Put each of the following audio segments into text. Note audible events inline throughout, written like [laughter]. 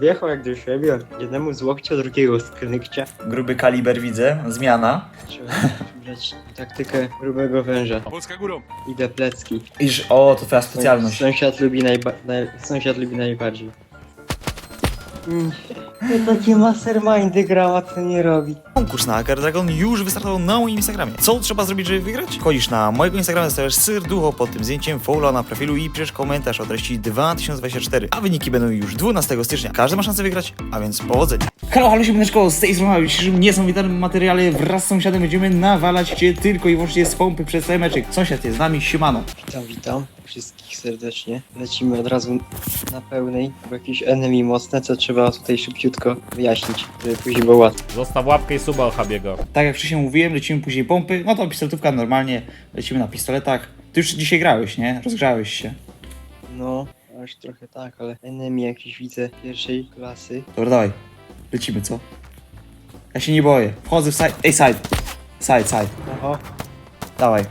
Wjechał jak do siebie, jednemu z łokcia, drugiego z knykcia. Gruby kaliber widzę, zmiana. Trzeba brać taktykę grubego węża. Polska górą. Idę plecki. Iż, o, to twoja specjalność. Sąsiad lubi, najba- naj- sąsiad lubi najbardziej. Mm, To takie mastermindy grała, co nie robi. Konkurs na Hacker Dragon już wystartował na moim Instagramie. Co trzeba zrobić, żeby wygrać? Wchodzisz na mojego Instagrama, zostawiasz serducho pod tym zdjęciem, follow na profilu i piszesz komentarz o treści 2024. A wyniki będą już 12 stycznia. Każdy ma szansę wygrać, a więc powodzenia. Halo, halo, siemaneczko, z tej strony w dzisiejszym niesamowitym materiale wraz z sąsiadem będziemy nawalać cię tylko i wyłącznie z pompy przez cały meczek. Sąsiad jest z nami, siemano. Witam, witam wszystkich serdecznie. Lecimy od razu na pełnej, bo jakieś enemy mocne, co trzeba tutaj szybciutko wyjaśnić, żeby później było łatwo. Zostaw łapkę i suba Habiego. Tak jak wcześniej mówiłem, lecimy później pompy, no to pistoletówka normalnie, lecimy na pistoletach. Ty już dzisiaj grałeś, nie? Rozgrzałeś się. No, aż trochę tak, ale enemy jakieś widzę pierwszej klasy. Dobra, dawaj. Lecimy, co? Ja się nie boję. Wchodzę w side. Ej, side. Side, side. Oho, Dawaj.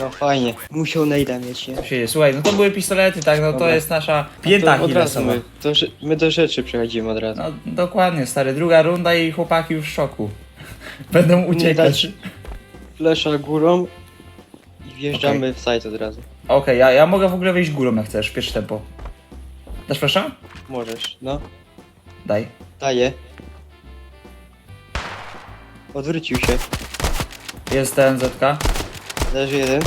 No fajnie. Musiał najda mieć, nie? Co się dzieje? Słuchaj, no to były pistolety, tak? No to Dobra. jest nasza To pięta od razu my, to, że- my do rzeczy przechodzimy od razu. No dokładnie, stary. Druga runda i chłopaki już w szoku. [laughs] Będą uciekać. Flesza górą i wjeżdżamy w site od razu. Okej, ja, ja mogę w ogóle wyjść górą jak chcesz, pierwsze tempo. Dasz proszę? Możesz, no. Daj. Daję. Odwrócił się. Jest TNZ-ka. Leży jeden.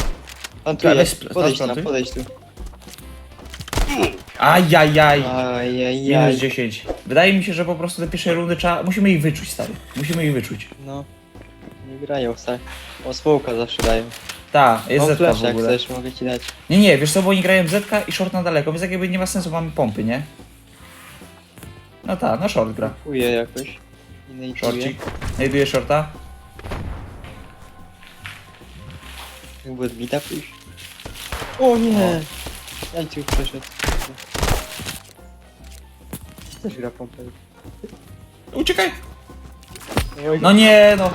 Pan tu jest. spl- Podejdź tam, splantuj. podejdź tu. Ajajaj. Ajajaj. Minus 10. Wydaje mi się, że po prostu te pierwsze rundy trzeba... Musimy ich wyczuć, stary. Musimy ich wyczuć. No. Nie grają, tak. O, smoka zawsze dają. Ta, jest Mam Zetka flash, w jak ogóle. chcesz, mogę ci dać. Nie, nie, wiesz co, bo oni grają Zetka i short na daleko, więc jakby nie ma sensu, mamy pompy, nie? No tak, no short gra. Kuję jakoś. I najduję. Shorcik. Znajduje shorta. Jakby odbita pójść. O nie! Tu przeszedł. Też gra pompę. Uciekaj! Oj, No nie, no.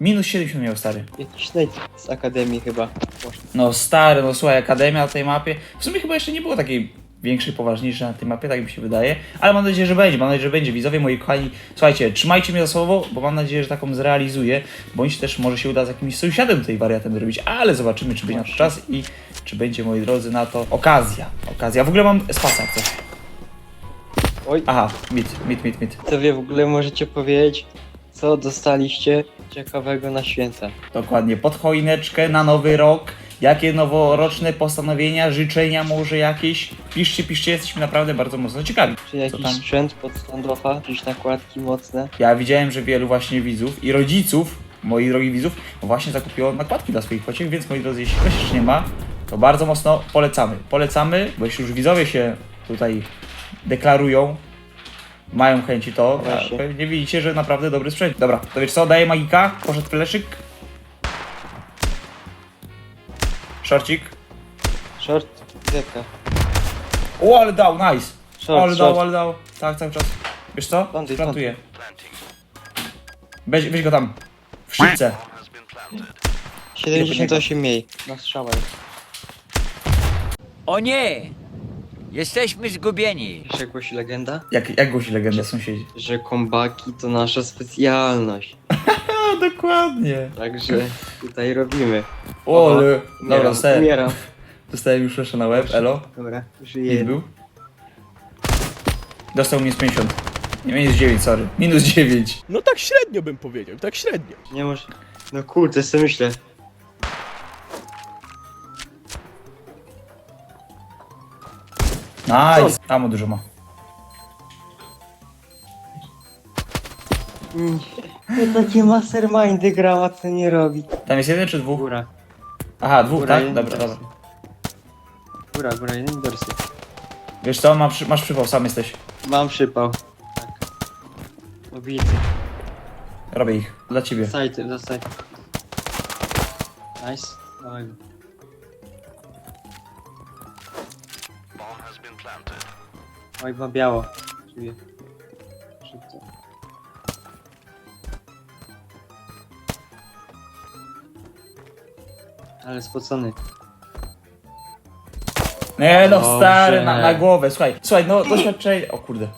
Minus 70 miał stary. Jakiś Nate z Akademii chyba. poszedł. No stary, no słuchaj, Akademia na tej mapie. W sumie chyba jeszcze nie było takiej większej, poważniejszej na tej mapie, tak mi się wydaje. Ale mam nadzieję, że będzie, mam nadzieję, że będzie. Widzowie, moi kochani, słuchajcie, trzymajcie mnie za słowo, bo mam nadzieję, że taką zrealizuję. Bądź też może się uda z jakimś sąsiadem tutaj wariatem zrobić, ale zobaczymy, czy będzie na to czas i czy będzie, moi drodzy, na to okazja. Okazja. W ogóle mam spasa, coś. Oj, Aha, mit, mit, mit, mit. to wy w ogóle możecie powiedzieć, co dostaliście ciekawego na święta. Dokładnie, pod choineczkę na nowy rok. Jakie noworoczne postanowienia, życzenia może jakieś? Piszcie, piszcie, jesteśmy naprawdę bardzo mocno ciekawi. Czy jakiś tam? sprzęt pod standoffa, jakieś nakładki mocne. Ja widziałem, że wielu właśnie widzów i rodziców, moich drogich widzów, właśnie zakupiło nakładki dla swoich pociech, więc moi drodzy, jeśli ktoś jeszcze nie ma, to bardzo mocno polecamy. Polecamy, bo jeśli już widzowie się tutaj deklarują, mają chęci to, Właśnie. pewnie widzicie, że naprawdę dobry sprzęt. Dobra, to wiesz co, daję magika, poszedł fleszyk. Shortcik. Short, zeka. O, ale dał, nice. Short, ale dał, short. ale dał. Tak, cały czas. Wiesz co? Plantuj, Plantuję. Weź, weź go tam. W szybce. 78 mniej. Na strzała jest. O nie! Jesteśmy zgubieni. Jak głosi legenda? Jak, jak głosi legenda sąsiedzi? Że kombaki to nasza specjalność. A, [laughs] dokładnie. Także tutaj robimy. O, ale... Umieram, Dobra, dostałem, umieram. [laughs] dostałem już jeszcze na łeb, elo. Dobra, Nic żyję. był. Dostał minus 50. Nie, minus 9, sorry. Minus 9. No tak średnio bym powiedział, tak średnio. Nie może... No kurde, sobie myślę. Nice. Tam dużo ma. To takie mastermindy grała, co nie robi. Tam jest jeden czy dwóch? Góra. Aha, dwóch, Góra, tak? jeden Dobra, dorsy. dobra. Góra, góra, jeden dorsy. Wiesz co, masz, masz przypał, sam jesteś. Mam przypał. Tak. Obity. Robię ich. Dla ciebie. Sajty, zostań. Nice. Dawaj go. Oj, ma biało. Szybko. Ale spocony. Nie no, Dobrze. stary, na, na głowę, słuchaj, słuchaj, no doświadczenie, o kurde. [laughs]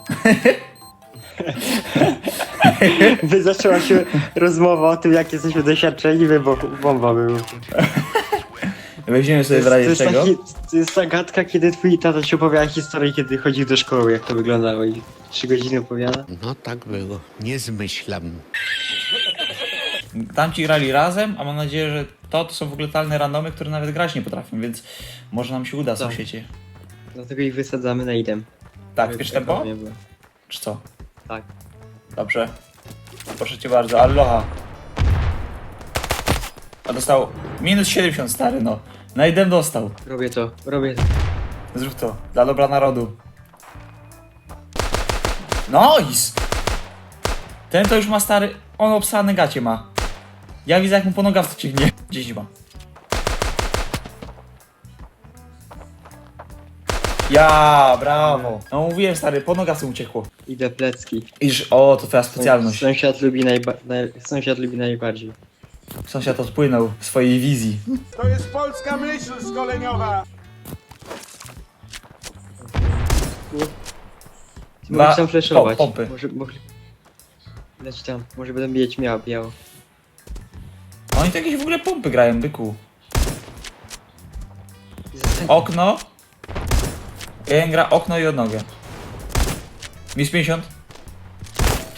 By zaczęła się rozmowa o tym, jak jesteśmy doświadczeni, wybuch bomba wybuchła. Weźmiemy To sobie jest, w to, razie jest czego. taki, to jest ta gadka, kiedy twój tata ci opowiada historię, kiedy chodził do szkoły, jak to wyglądało i trzy godziny opowiada. No tak było. Nie zmyślam. Tamci grali razem, a mam nadzieję, że to, to są w ogóle talne randomy, które nawet grać nie potrafią, więc może nam się uda, Tak. sąsiecie. Dlatego ich wysadzamy na idem. Tak, wiesz tempo? Nie było. Czy co? Tak. Dobrze. Proszę cię bardzo, Aloha. A dostał minus 70, stary, no. Na jeden dostał. Robię to, robię to. Zrób to, dla dobra narodu. Nice! Ten to już ma stary, on obsany gacie ma. Ja widzę jak mu po nogawce ciągnie. 10 ma. Ja, brawo. No mówiłem stary, po nogawce mu uciekło. Idę plecki. Iż, o, to twoja specjalność. Sąsiad lubi, najba- naj- sąsiad lubi najbardziej. Sąsiad odpłynął w swojej wizji. To jest polska myśl szkoleniowa. Możesz tam flashować. po- pompy. Może, może... Leć tam, może będą mieć miał biało. Oni to jakieś w ogóle pompy grają, byku. Okno. Jeden gra okno i odnogę. Minus 50.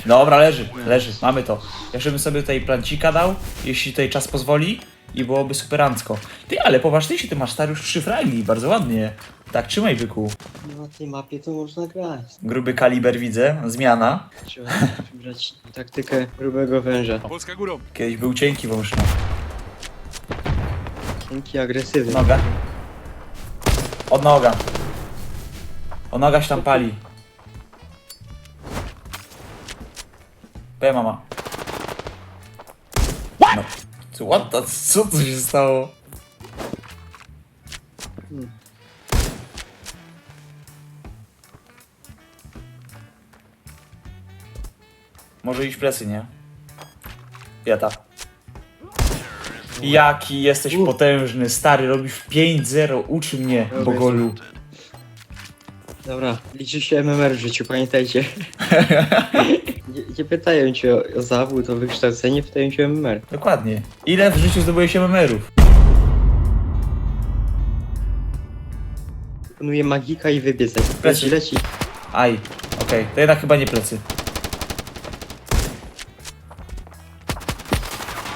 Dobra, leży, leży, mamy to. Jeszcze bym sobie tutaj plancika dał, jeśli tutaj czas pozwoli i byłoby superancko. Ty, ale poważniejszy, ty masz stary już trzy fragi, bardzo ładnie. Tak, trzymaj byku. No, Na tej mapie to można grać. Gruby kaliber widzę, zmiana. Trzeba brać taktykę grubego węża. Polska górą. Kiedyś był cienki wąż, no. Dzięki agresywny. Noga. Od noga. O noga się tam pali. P mama. No. Co, what the, co tu się stało? Może iść plecy, nie? Jata. Jaki jesteś potężny, stary, robisz 5-0, uczy mnie. Bogolu. Dobra, liczy się MMR w życiu, pamiętajcie. [laughs] nie, nie pytają cię o, o zawód, o wykształcenie, pytają cię o MMR. Dokładnie. Ile w życiu zdobyłeś MMR-ów? Proponuję magika i. Plecy. Leci, leci. Aj, okej, to jednak chyba nie plecy.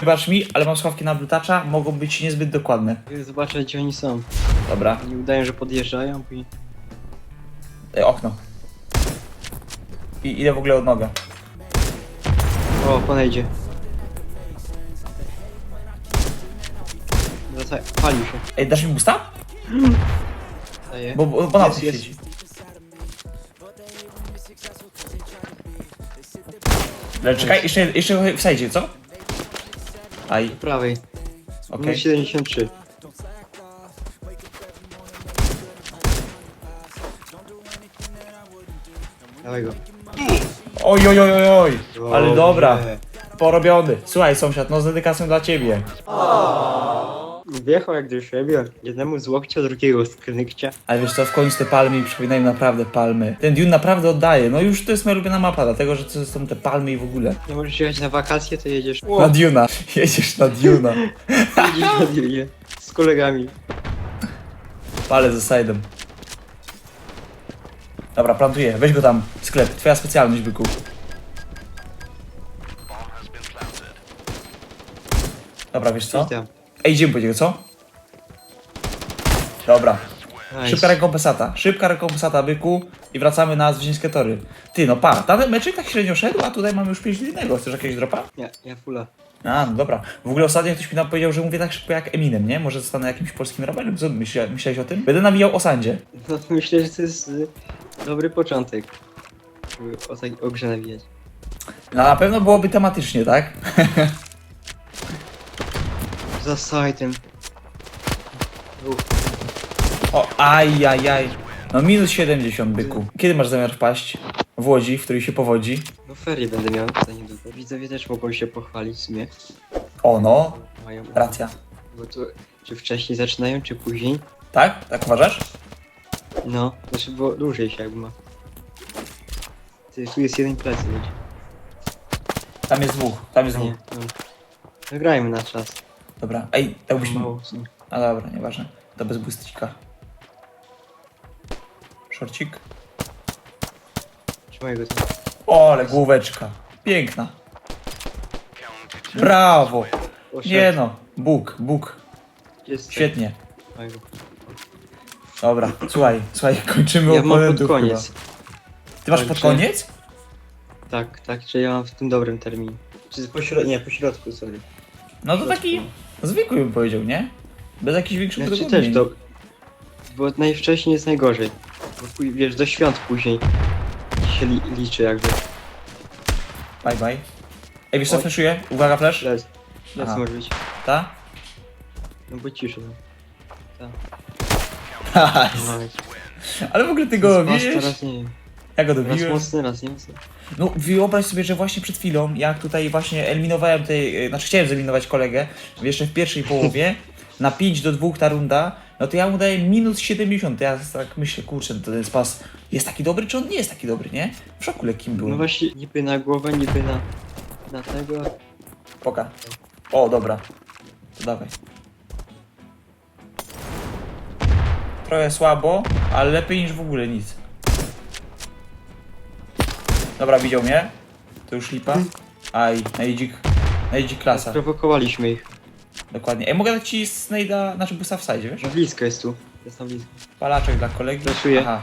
Wybacz mi, ale mam słuchawki na blutacza, mogą być niezbyt dokładne. Zobaczę, gdzie oni są. Dobra, Nie udają, że podjeżdżają, później... e, okno. I ile w ogóle od noga? O, ponejdzie. Wraca... Palił się. Ej, dasz mi busta? Bo, bo, bo na Jest, tym jest. siedzi. Ale czekaj, jeszcze, jeszcze wsajdzie, co? Aj, prawej. okej. Minus 73. Dawaj go. Oj, oj, oj, oj, oj. Ale dobra, porobiony. Słuchaj, sąsiad, no z dedykacją dla ciebie. Wjechał jak do siebie. Jednemu z łokcia, drugiego z knykcia. Ale wiesz co, w końcu te palmy mi przypominają naprawdę palmy. Ten Dune naprawdę oddaje. No już to jest moja ulubiona mapa, dlatego że to są te palmy i w ogóle. Nie możesz jechać na wakacje, to jedziesz. Na Duna. Jedziesz na Duna. Jedziesz na Dune z kolegami. Palę ze side'em. Dobra, plantuję. Weź go tam. Sklep. Twoja specjalność, byku. Dobra, wiesz co? Ej, idziemy po niego, co? Dobra. Nice. Szybka rekompensata. Szybka rekompensata, byku. I wracamy na zwycięskie tory. Ty, no pa, ten meczek tak średnio szedł, a tutaj mamy już 5 innego. Chcesz jakiegoś dropa? Ja, ja fula. A, no dobra. W ogóle ostatnio ktoś mi nam powiedział, że mówię tak szybko jak Eminem, nie? Może zostanę jakimś polskim raperem? Co myśla, myślałeś o tym? Będę nawijał o Sandzie. No [laughs] myślę, że to jest y, dobry początek. Żeby o, tak, o grze nawijać. No na pewno byłoby tematycznie, tak? [laughs] Za sajtem. O, aj, aj, aj. No minus 70, byku. Kiedy masz zamiar wpaść? W Łodzi, w której się powodzi? No ferie będę miał za niedługo. Widzowie też mogą się pochwalić w sumie. O no, Mają racja. Bo to, czy wcześniej zaczynają, czy później? Tak? Tak uważasz? No, znaczy, bo dłużej się jakby ma. Ty, tu jest jeden plecy, będzie. Tam jest dwóch, tam jest dwóch. Nie, no. No grajmy na czas. Dobra, ej, dałbyś mi... Mało w sumie. A dobra, nieważne. To bez boostika. Szorcik. Trzymaj go tam. O, ale główeczka. Piękna. Brawo. Nie no, Bóg, Bóg. jest Świetnie. Trzymaj go. Dobra, słuchaj, słuchaj, [laughs] kończymy Ja mam oponentów pod koniec. chyba. Ty masz pod Także- koniec? Tak, tak, czy ja mam w tym dobrym terminie. Czy po środku, nie, po środku, sorry. No to taki zwykły bym powiedział, nie? Bez jakichś większych Znaczy też do... Bo najwcześniej jest najgorzej. Bo pój- wiesz, do świąt później się li liczy jakby. Bye bye. Ej, wiesz co, Oj. flashuję? Uwaga, flash. Lec Aha. może być. Ta? No bo ciszę. No. [laughs] Nice. Ale w ogóle ty go wiesz? teraz nie wiem. Ja go Raz dobiłem. mocny, raz nie mocny. No wyobraź sobie, że właśnie przed chwilą, jak tutaj właśnie eliminowałem tej, znaczy chciałem zeliminować kolegę, jeszcze w pierwszej [laughs] połowie, na 5 do 2 ta runda, no to ja mu daję minus 70. Ja tak myślę, kurczę, to ten spas jest taki dobry, czy on nie jest taki dobry, nie? W szoku lekkim No byłem. właśnie, niby na głowę, niby na... Na tego. Poka. O, dobra. To dawaj. Trochę słabo, ale lepiej niż w ogóle nic. Dobra, widział mnie. To już lipa. Aj, najdzik. Najdzik klasa. Sprowokowaliśmy ich. Dokładnie. Ej, mogę dać ci Snade'a, znaczy busa w side, wiesz? No blisko jest tu. Jest tam blisko. Palaczek dla kolegi. Flashuję. Aha,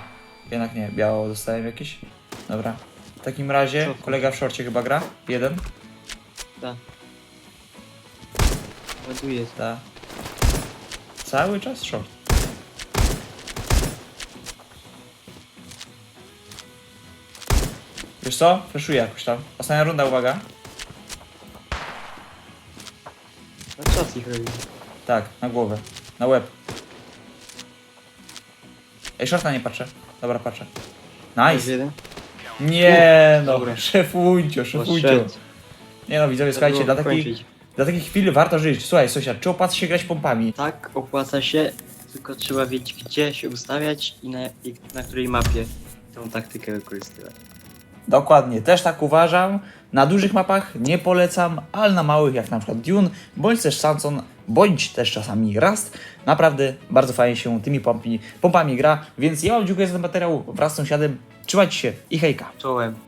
jednak nie, biało dostałem jakieś. Dobra. W takim razie Co? kolega w szorcie chyba gra. Jeden. Tak. Ładuje. Ta. Cały czas short. Wiesz co? Flashuję jakoś tam. Ostatnia runda, uwaga. Na czas ich robi. Tak, na głowę. Na łeb. Ej, shorta nie patrzę. Dobra, patrzę. Jest Nice. jeden. Nie no, dobra. szefuncio. Nie no, widzowie, słuchajcie, dla kończyć. dla takich chwil warto żyć. Słuchaj, sąsiad, czy opłaca się grać pompami? Tak, opłaca się, tylko trzeba wiedzieć gdzie się ustawiać i na, i na której mapie tą taktykę wykorzystywać. Dokładnie, też tak uważam. Na dużych mapach nie polecam, ale na małych, jak na przykład Dune, bądź też Samson, bądź też czasami Rust, naprawdę bardzo fajnie się tymi pompami, pompami gra, więc ja wam dziękuję za ten materiał wraz z sąsiadem. Trzymajcie się i hejka! Czołem.